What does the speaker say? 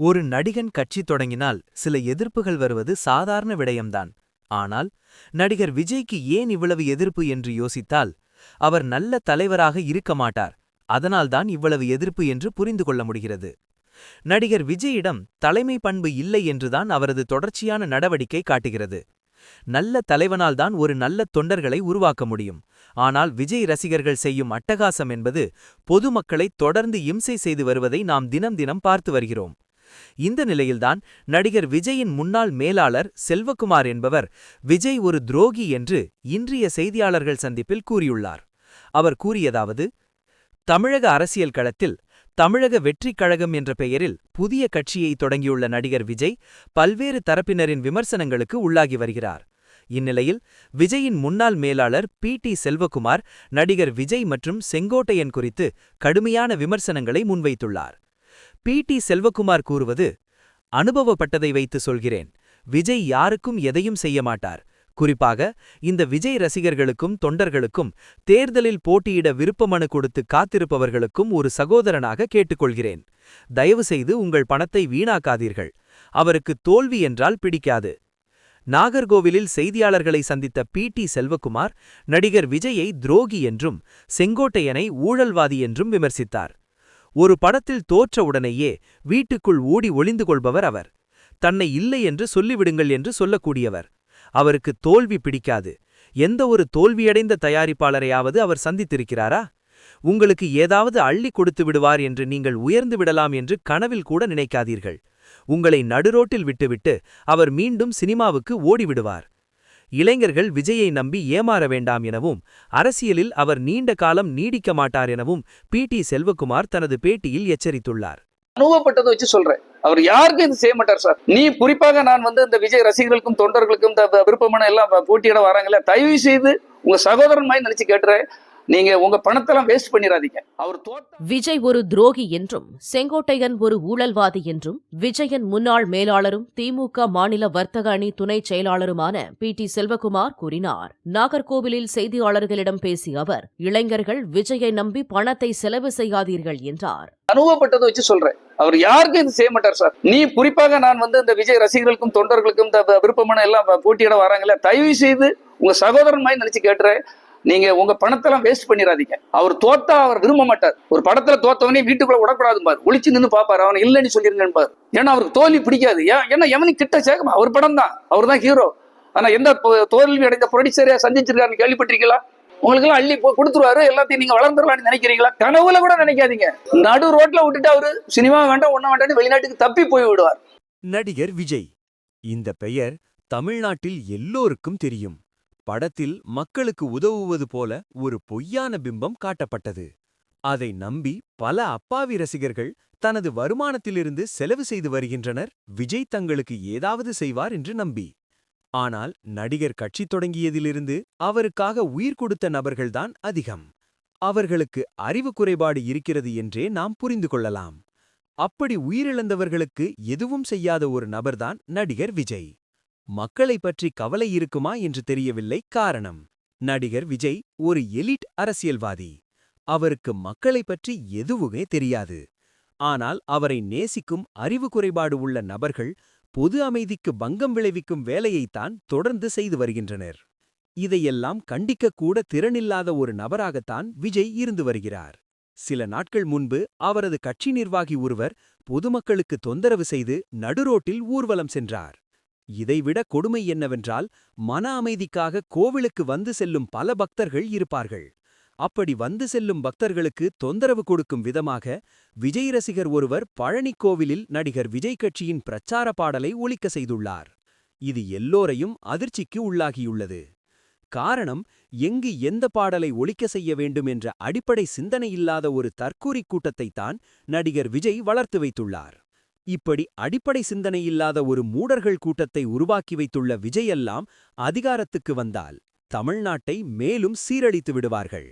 ஒரு நடிகன் கட்சி தொடங்கினால் சில எதிர்ப்புகள் வருவது சாதாரண விடயம்தான். ஆனால் நடிகர் விஜய்க்கு ஏன் இவ்வளவு எதிர்ப்பு என்று யோசித்தால் அவர் நல்ல தலைவராக இருக்க மாட்டார். அதனால்தான் இவ்வளவு எதிர்ப்பு என்று புரிந்து கொள்ள முடிகிறது. நடிகர் விஜயிடம் தலைமை பண்பு இல்லை என்றுதான் அவரது தொடர்ச்சியான நடவடிக்கை காட்டுகிறது. நல்ல தலைவனால்தான் ஒரு நல்ல தொண்டர்களை உருவாக்க முடியும். ஆனால் விஜய் ரசிகர்கள் செய்யும் அட்டகாசம் என்பது பொதுமக்களை தொடர்ந்து இம்சை செய்து வருவதை நாம் தினம் தினம் பார்த்து வருகிறோம். இந்த நிலையில்தான் நடிகர் விஜயின் முன்னாள் மேலாளர் செல்வகுமார் என்பவர் விஜய் ஒரு துரோகி என்று இன்றைய செய்தியாளர்கள் சந்திப்பில் கூறியுள்ளார். அவர் கூறியதாவது தமிழக அரசியல் களத்தில் தமிழக வெற்றிக் கழகம் என்ற பெயரில் புதிய கட்சியை தொடங்கியுள்ள நடிகர் விஜய் பல்வேறு தரப்பினரின் விமர்சனங்களுக்கு உள்ளாகி வருகிறார். இந்நிலையில் விஜயின் முன்னாள் மேலாளர் பி. டி. செல்வகுமார் நடிகர் விஜய் மற்றும் செங்கோட்டையன் குறித்து கடுமையான விமர்சனங்களை முன்வைத்துள்ளார். பி. டி. செல்வகுமார் கூறுவது அனுபவப்பட்டதை வைத்து சொல்கிறேன். விஜய் யாருக்கும் எதையும் செய்ய மாட்டார். குறிப்பாக இந்த விஜய் ரசிகர்களுக்கும் தொண்டர்களுக்கும் தேர்தலில் போட்டியிட விருப்பமனு கொடுத்து காத்திருப்பவர்களுக்கும் ஒரு சகோதரனாக கேட்டுக்கொள்கிறேன். தயவுசெய்து உங்கள் பணத்தை வீணாக்காதீர்கள். அவருக்கு தோல்வி என்றால் பிடிக்காது. நாகர்கோவிலில் செய்தியாளர்களை சந்தித்த பி. டி. செல்வகுமார் நடிகர் விஜயை துரோகி என்றும் செங்கோட்டையனை ஊழல்வாதி என்றும் விமர்சித்தார். ஒரு படத்தில் தோற்ற உடனேயே வீட்டுக்குள் ஓடி ஒளிந்து கொள்பவர் அவர். தன்னை இல்லை என்று சொல்லிவிடுங்கள் என்று சொல்லக்கூடியவர். அவருக்கு தோல்வி பிடிக்காது. எந்த ஒரு தோல்வியடைந்த தயாரிப்பாளரையாவது அவர் சந்தித்திருக்கிறாரா? உங்களுக்கு ஏதாவது அள்ளி கொடுத்து விடுவார் என்று நீங்கள் உயர்ந்து விடலாம் என்று கனவில் கூட நினைக்காதீர்கள். உங்களை நடுரோட்டில் விட்டுவிட்டு அவர் மீண்டும் சினிமாவுக்கு ஓடிவிடுவார். இளைஞர்கள் விஜயை நம்பி ஏமாற வேண்டாம் எனவும் அரசியலில் அவர் நீண்ட காலம் நீடிக்க மாட்டார் எனவும் பி. டி. செல்வகுமார் தனது பேட்டியில் எச்சரித்துள்ளார். அனுபவப்பட்டதை வச்சு சொல்றேன். அவர் யாருக்கும் இது செய்ய மாட்டார் சார். நீ குறிப்பாக நான் வந்து இந்த விஜய் ரசிகர்களுக்கும் தொண்டர்களுக்கும் இந்த விருப்பமான எல்லாம் போட்டியிட வராங்கல்ல தயவு செய்து உங்க சகோதரன் மாதிரி நினைச்சு கேட்டுறேன். நீங்க உங்க பணத்தெல்லாம் வேஸ்ட் பண்ணிடாதீங்க அவர் விஜய் ஒரு துரோகி என்றும் செங்கோட்டையன் ஒரு ஊழல்வாதி என்றும் விஜயன் முன்னாள் மேலாளரும் திமுக மாநில வர்த்தக அணி துணை செயலாளருமான பி டி செல்வகுமார் கூறினார். நாகர்கோவிலில் செய்தியாளர்களிடம் பேசிய அவர் இளைஞர்கள் விஜயை நம்பி பணத்தை செலவு செய்யாதீர்கள் என்றார். அனுபவப்பட்டதை வச்சு சொல்றேன். அவர் யாருக்கும் இது செய்ய மாட்டார் சார். நீ குறிப்பாக நான் வந்து இந்த விஜய் ரசிகர்களுக்கும் தொண்டர்களுக்கும் இந்த விருப்பமான எல்லாம் போட்டியிட வராங்கல்ல தயவு செய்து உங்க சகோதரன் மாதிரி நினைச்சு கேட்டுறேன். நீங்க உங்க பணத்தெல்லாம் வேஸ்ட் பண்ணிடாதீங்க அவர் தோத்தா அவர் விரும்ப மாட்டார். ஒரு படத்துல தோத்தவனே வீட்டுக்குள்ள விடக்கூடாது ஒளிச்சு நின்று பாப்பாரு. அவன் இல்லைன்னு சொல்லிருங்கன்னு பாரு ஏன்னா அவருக்கு தோல்வி பிடிக்காது. ஏன் ஏன்னா எவனுக்கு கிட்ட சேர்க்கமா அவர் படம் தான். அவர் தான் ஹீரோ ஆனா எந்த தோல்வி அடைந்த ப்ரொடியூசரையா சந்திச்சிருக்காருன்னு கேள்விப்பட்டிருக்கீங்களா? உங்களுக்கு எல்லாம் அள்ளி கொடுத்துருவாரு. எல்லாத்தையும் நீங்க வளர்ந்துடலாம்னு நினைக்கிறீங்களா? கனவுல கூட நினைக்காதீங்க. நடு ரோட்ல விட்டுட்டு அவரு சினிமா வேண்டாம் ஒன்னும் வேண்டாம்னு வெளிநாட்டுக்கு தப்பி போய் விடுவார். நடிகர் விஜய். இந்த பெயர் தமிழ்நாட்டில் எல்லோருக்கும் தெரியும். படத்தில் மக்களுக்கு உதவுவது போல ஒரு பொய்யான பிம்பம் காட்டப்பட்டது. அதை நம்பி பல அப்பாவி ரசிகர்கள் தனது வருமானத்திலிருந்து செலவு செய்து வருகின்றனர். விஜய் தங்களுக்கு ஏதாவது செய்வார் என்று நம்பி. ஆனால் நடிகர் கட்சி தொடங்கியதிலிருந்து அவருக்காக உயிர் கொடுத்த நபர்கள்தான் அதிகம். அவர்களுக்கு அறிவு குறைபாடு இருக்கிறது என்றே நாம் புரிந்து கொள்ளலாம். அப்படி உயிரிழந்தவர்களுக்கு எதுவும் செய்யாத ஒரு நபர்தான் நடிகர் விஜய். மக்களை பற்றி கவலை இருக்குமா என்று தெரியவில்லை காரணம். நடிகர் விஜய் ஒரு எலிட் அரசியல்வாதி. அவருக்கு மக்களை பற்றி எதுவுமே தெரியாது. ஆனால் அவரை நேசிக்கும் அறிவு குறைபாடு உள்ள நபர்கள் பொது அமைதிக்கு பங்கம் விளைவிக்கும் வேலையைத்தான் தொடர்ந்து செய்து வருகின்றனர். இதையெல்லாம் கண்டிக்கக்கூட திறனில்லாத ஒரு நபராகத்தான் விஜய் இருந்து வருகிறார். சில நாட்கள் முன்பு அவரது கட்சி நிர்வாகி ஒருவர் பொதுமக்களுக்கு தொந்தரவு செய்து நடுரோட்டில் ஊர்வலம் சென்றார். இதைவிட கொடுமை என்னவென்றால் மன அமைதிக்காக கோவிலுக்கு வந்து செல்லும் பல பக்தர்கள் இருப்பார்கள். அப்படி வந்து செல்லும் பக்தர்களுக்கு தொந்தரவு கொடுக்கும் விதமாக விஜய் ரசிகர் ஒருவர் பழனி கோவிலில் நடிகர் விஜய் கட்சியின் பிரச்சார பாடலை ஒலிக்க செய்துள்ளார். இது எல்லோரையும் அதிர்ச்சிக்கு உள்ளாகியுள்ளது. காரணம் எங்கு எந்த பாடலை ஒழிக்க செய்ய வேண்டும் என்ற அடிப்படை சிந்தனை இல்லாத ஒரு தற்கூறி கூட்டத்தைத்தான் நடிகர் விஜய் வளர்த்து வைத்துள்ளார். இப்படி அடிப்படை சிந்தனை இல்லாத ஒரு மூடர்கள் கூட்டத்தை உருவாக்கி வைத்துள்ள விஜயெல்லாம் அதிகாரத்துக்கு வந்தால் தமிழ்நாட்டை மேலும் சீரழித்து விடுவார்கள்.